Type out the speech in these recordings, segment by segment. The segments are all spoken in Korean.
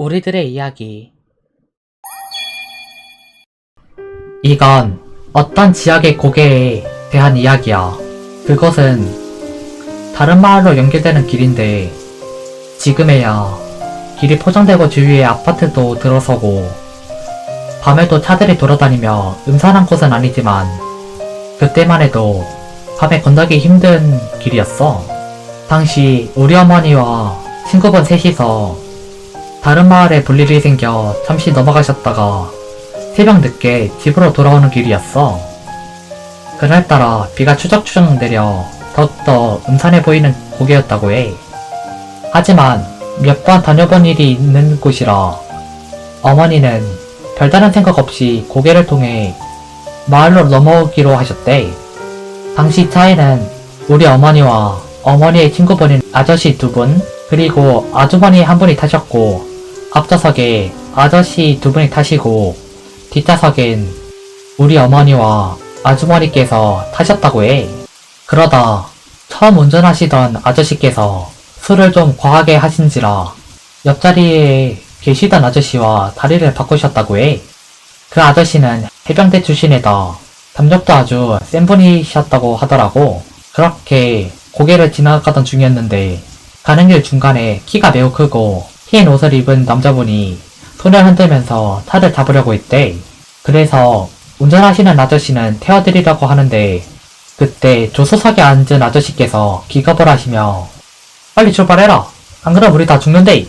우리들의 이야기. 이건 어떤 지역의 고개에 대한 이야기야. 그것은 다른 마을로 연결되는 길인데 지금에야 길이 포장되고 주위에 아파트도 들어서고 밤에도 차들이 돌아다니며 음산한 곳은 아니지만 그때만 해도 밤에 건너기 힘든 길이었어. 당시 우리 어머니와 친구분 셋이서 다른 마을에 볼 일이 생겨 잠시 넘어가셨다가 새벽 늦게 집으로 돌아오는 길이었어. 그날따라 비가 추적추적 내려 더욱더 음산해 보이는 고개였다고 해. 하지만 몇 번 다녀본 일이 있는 곳이라 어머니는 별다른 생각 없이 고개를 통해 마을로 넘어오기로 하셨대. 당시 차에는 우리 어머니와 어머니의 친구분인 아저씨 두 분, 그리고 아주머니 한 분이 타셨고, 앞좌석에 아저씨 두 분이 타시고, 뒷좌석엔 우리 어머니와 아주머니께서 타셨다고 해. 그러다 처음 운전하시던 아저씨께서 술을 좀 과하게 하신지라 옆자리에 계시던 아저씨와 다리를 바꾸셨다고 해. 그 아저씨는 해병대 출신이다. 담력도 아주 센 분이셨다고 하더라고. 그렇게 고개를 지나가던 중이었는데 가는 길 중간에 키가 매우 크고 흰 옷을 입은 남자분이 손을 흔들면서 차를 잡으려고 했대. 그래서 운전하시는 아저씨는 태워드리려고 하는데 그때 조수석에 앉은 아저씨께서 기겁을 하시며 빨리 출발해라. 안 그럼 우리 다 죽는데.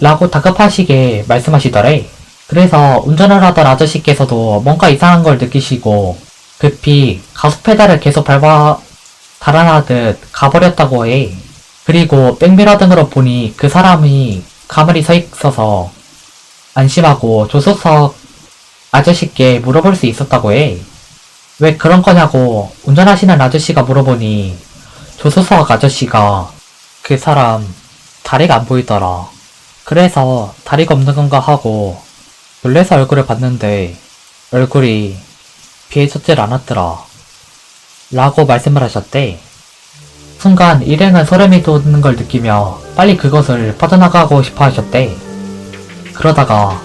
라고 다급하시게 말씀하시더래. 그래서 운전을 하던 아저씨께서도 뭔가 이상한 걸 느끼시고 급히 가속 페달을 계속 밟아 달아나듯 가버렸다고 해. 그리고 백미러 등으로 보니 그 사람이 가만히 서 있어서 안심하고 조수석 아저씨께 물어볼 수 있었다고 해. 왜 그런 거냐고 운전하시는 아저씨가 물어보니 조수석 아저씨가 그 사람 다리가 안 보이더라. 그래서 다리가 없는 건가 하고 놀래서 얼굴을 봤는데 얼굴이 비해졌질 않았더라. 라고 말씀을 하셨대. 순간 일행은 소름이 돋는 걸 느끼며 빨리 그것을 퍼져나가고 싶어 하셨대. 그러다가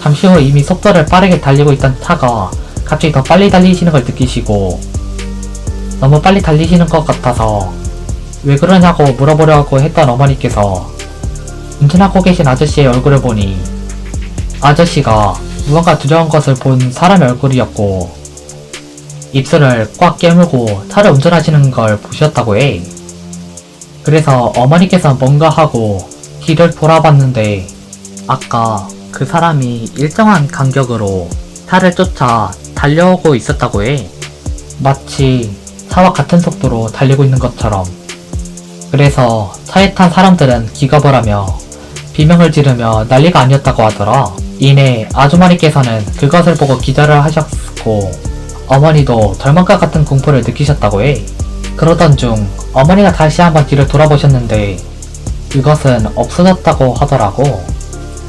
잠시 후 이미 속도를 빠르게 달리고 있던 차가 갑자기 더 빨리 달리시는 걸 느끼시고 너무 빨리 달리시는 것 같아서 왜 그러냐고 물어보려고 했던 어머니께서 운전하고 계신 아저씨의 얼굴을 보니 아저씨가 무언가 두려운 것을 본 사람의 얼굴이었고 입술을 꽉 깨물고 차를 운전하시는 걸 보셨다고 해. 그래서 어머니께서 뭔가 하고 뒤를 돌아봤는데 아까 그 사람이 일정한 간격으로 차를 쫓아 달려오고 있었다고 해. 마치 차와 같은 속도로 달리고 있는 것처럼. 그래서 차에 탄 사람들은 기겁을 하며 비명을 지르며 난리가 아니었다고 하더라. 이내 아주머니께서는 그것을 보고 기절을 하셨고 어머니도 절망과 같은 공포를 느끼셨다고 해. 그러던 중 어머니가 다시 한번 뒤를 돌아보셨는데 그것은 없어졌다고 하더라고.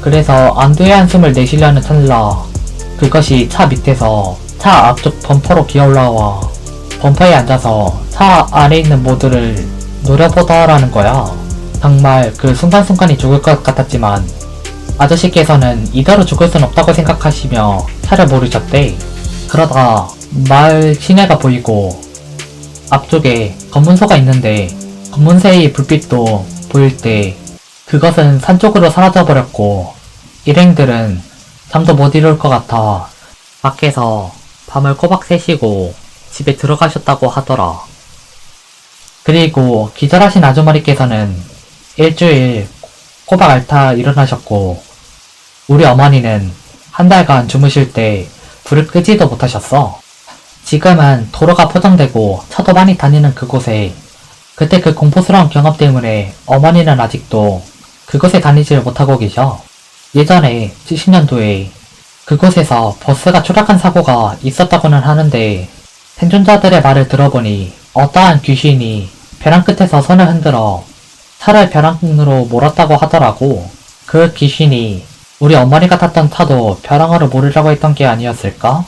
그래서 안도의 한숨을 내쉬려는 찰나 그것이 차 밑에서 차 앞쪽 범퍼로 기어올라와 범퍼에 앉아서 차 안에 있는 모두를 노려보더라는 거야. 정말 그 순간순간이 죽을 것 같았지만 아저씨께서는 이대로 죽을 순 없다고 생각하시며 차를 모르셨대. 그러다 마을 시내가 보이고 앞쪽에 검문소가 있는데 검문새의 불빛도 보일 때 그것은 산 쪽으로 사라져 버렸고 일행들은 잠도 못 이룰 것 같아 밖에서 밤을 꼬박 새시고 집에 들어가셨다고 하더라. 그리고 기절하신 아주머니께서는 일주일 꼬박 앓다 일어나셨고 우리 어머니는 한 달간 주무실 때 불을 끄지도 못하셨어. 지금은 도로가 포장되고 차도 많이 다니는 그곳에 그때 그 공포스러운 경험 때문에 어머니는 아직도 그곳에 다니지를 못하고 계셔. 예전에 70년도에 그곳에서 버스가 추락한 사고가 있었다고는 하는데 생존자들의 말을 들어보니 어떠한 귀신이 벼랑 끝에서 손을 흔들어 차를 벼랑으로 몰았다고 하더라고. 그 귀신이 우리 어머니가 탔던 차도 벼랑으로 몰으라고 했던 게 아니었을까?